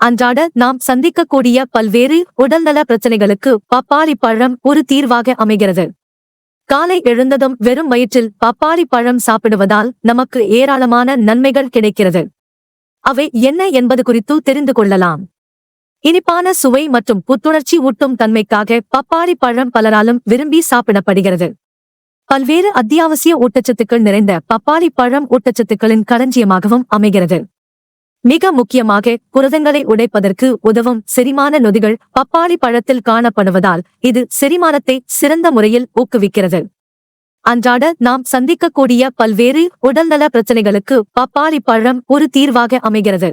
அன்றாட நாம் சந்திக்கக்கூடிய பல்வேறு உடல்நல பிரச்சனைகளுக்கு பப்பாளி பழம் ஒரு தீர்வாக அமைகிறது. காலை எழுந்ததும் வெறும் வயிற்றில் பப்பாளி பழம் சாப்பிடுவதால் நமக்கு ஏராளமான நன்மைகள் கிடைக்கிறது. அவை என்ன என்பது குறித்து தெரிந்து கொள்ளலாம். இனிப்பான சுவை மற்றும் புத்துணர்ச்சி ஊட்டும் தன்மைக்காக பப்பாளி பழம் பலராலும் விரும்பி சாப்பிடப்படுகிறது. பல்வேறு அத்தியாவசிய ஊட்டச்சத்துக்கள் நிறைந்த பப்பாளி பழம் ஊட்டச்சத்துக்களின் களஞ்சியமாகவும் அமைகிறது. மிக முக்கியமாக புரதங்களை உடைப்பதற்கு உதவும் செரிமான நொதிகள் பப்பாளி பழத்தில் காணப்படுவதால் இது செரிமானத்தை சிறந்த முறையில் ஊக்குவிக்கிறது. அன்றாட நாம் சந்திக்கக்கூடிய பல்வேறு உடல்நல பிரச்சனைகளுக்கு பப்பாளி பழம் ஒரு தீர்வாக அமைகிறது.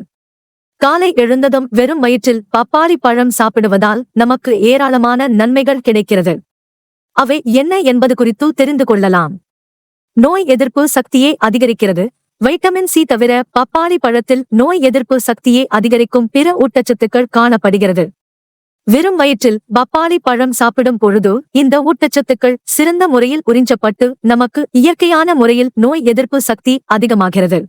காலை எழுந்ததும் வெறும் வயிற்றில் பப்பாளி பழம் சாப்பிடுவதால் நமக்கு ஏராளமான நன்மைகள் கிடைக்கிறது. அவை என்ன என்பது குறித்து தெரிந்து கொள்ளலாம். நோய் எதிர்ப்பு சக்தியை அதிகரிக்கிறது. வைட்டமின் சி தவிர பப்பாளி பழத்தில் நோய் எதிர்ப்பு சக்தியை அதிகரிக்கும் பிற ஊட்டச்சத்துக்கள் காணப்படுகிறது. வெறும் வயிற்றில் பப்பாளி பழம் சாப்பிடும் பொழுது இந்த ஊட்டச்சத்துக்கள் சிறந்த முறையில் உறிஞ்சப்பட்டு நமக்கு இயற்கையான முறையில் நோய் எதிர்ப்பு சக்தி அதிகமாகிறது.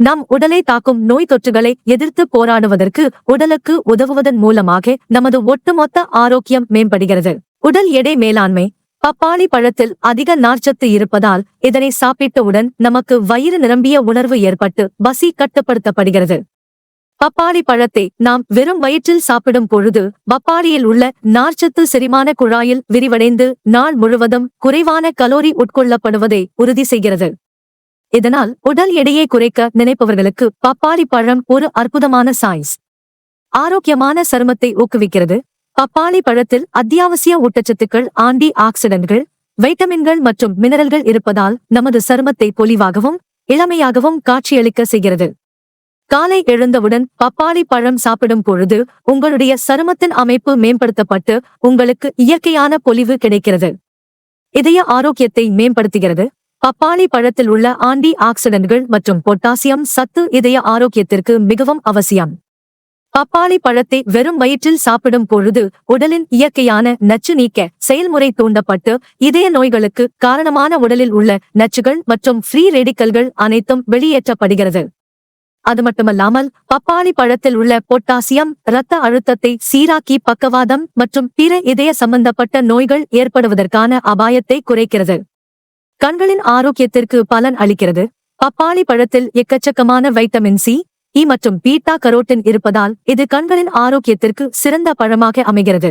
நம் உடலை தாக்கும் நோய் தொற்றுகளை எதிர்த்து போராடுவதற்கு உடலுக்கு உதவுவதன் மூலமாக நமது ஒட்டுமொத்த ஆரோக்கியம் மேம்படுகிறது. உடல் எடை மேலாண்மை பப்பாளி பழத்தில் அதிக நார்ச்சத்து இருப்பதால் இதனை சாப்பிட்டவுடன் நமக்கு வயிறு நிரம்பிய உணர்வு ஏற்பட்டு பசி கட்டுப்படுத்தப்படுகிறது. பப்பாளி பழத்தை நாம் வெறும் வயிற்றில் சாப்பிடும் பொழுது பப்பாளியில் உள்ள நார்ச்சத்து செரிமான குழாயில் விரிவடைந்து நாள் முழுவதும் குறைவான கலோரி உட்கொள்ளப்படுவதை உறுதி செய்கிறது. இதனால் உடல் எடையை குறைக்க நினைப்பவர்களுக்கு பப்பாளி பழம் ஒரு அற்புதமான சாய்ஸ் ஆரோக்கியமான சருமத்தை ஊக்குவிக்கிறது. பப்பாளி பழத்தில் அத்தியாவசிய ஊட்டச்சத்துக்கள் ஆன்டி ஆக்சிடென்ட்கள் வைட்டமின்கள் மற்றும் மினரல்கள் இருப்பதால் நமது சருமத்தை பொலிவாகவும் இளமையாகவும் காட்சியளிக்க செய்கிறது. காலை எழுந்தவுடன் பப்பாளி பழம் சாப்பிடும் பொழுது உங்களுடைய சருமத்தின் அமைப்பு மேம்படுத்தப்பட்டு உங்களுக்கு இயற்கையான பொலிவு கிடைக்கிறது. இதய ஆரோக்கியத்தை மேம்படுத்துகிறது. பப்பாளி பழத்தில் உள்ள ஆன்டி ஆக்சிடென்ட்கள் மற்றும் பொட்டாசியம் சத்து இதய ஆரோக்கியத்திற்கு மிகவும் அவசியம். பப்பாளி பழத்தை வெறும் வயிற்றில் சாப்பிடும் பொழுது உடலின் இயற்கையான நச்சு நீக்க செயல்முறை தூண்டப்பட்டு இதய நோய்களுக்கு காரணமான உடலில் உள்ள நச்சுகள் மற்றும் ஃப்ரீ ரேடிக்கல்கள் அனைத்தும் வெளியேற்றப்படுகிறது. அது மட்டுமல்லாமல் பப்பாளி பழத்தில் உள்ள பொட்டாசியம் இரத்த அழுத்தத்தை சீராக்கி பக்கவாதம் மற்றும் பிற இதய சம்பந்தப்பட்ட நோய்கள் ஏற்படுவதற்கான அபாயத்தை குறைக்கிறது. கண்களின் ஆரோக்கியத்திற்கு பலன் அளிக்கிறது. பப்பாளி பழத்தில் எக்கச்சக்கமான வைட்டமின் சி இ மற்றும் பீட்டா கரோட்டின் இருப்பதால் இது கண்களின் ஆரோக்கியத்திற்கு சிறந்த பழமாக அமைகிறது.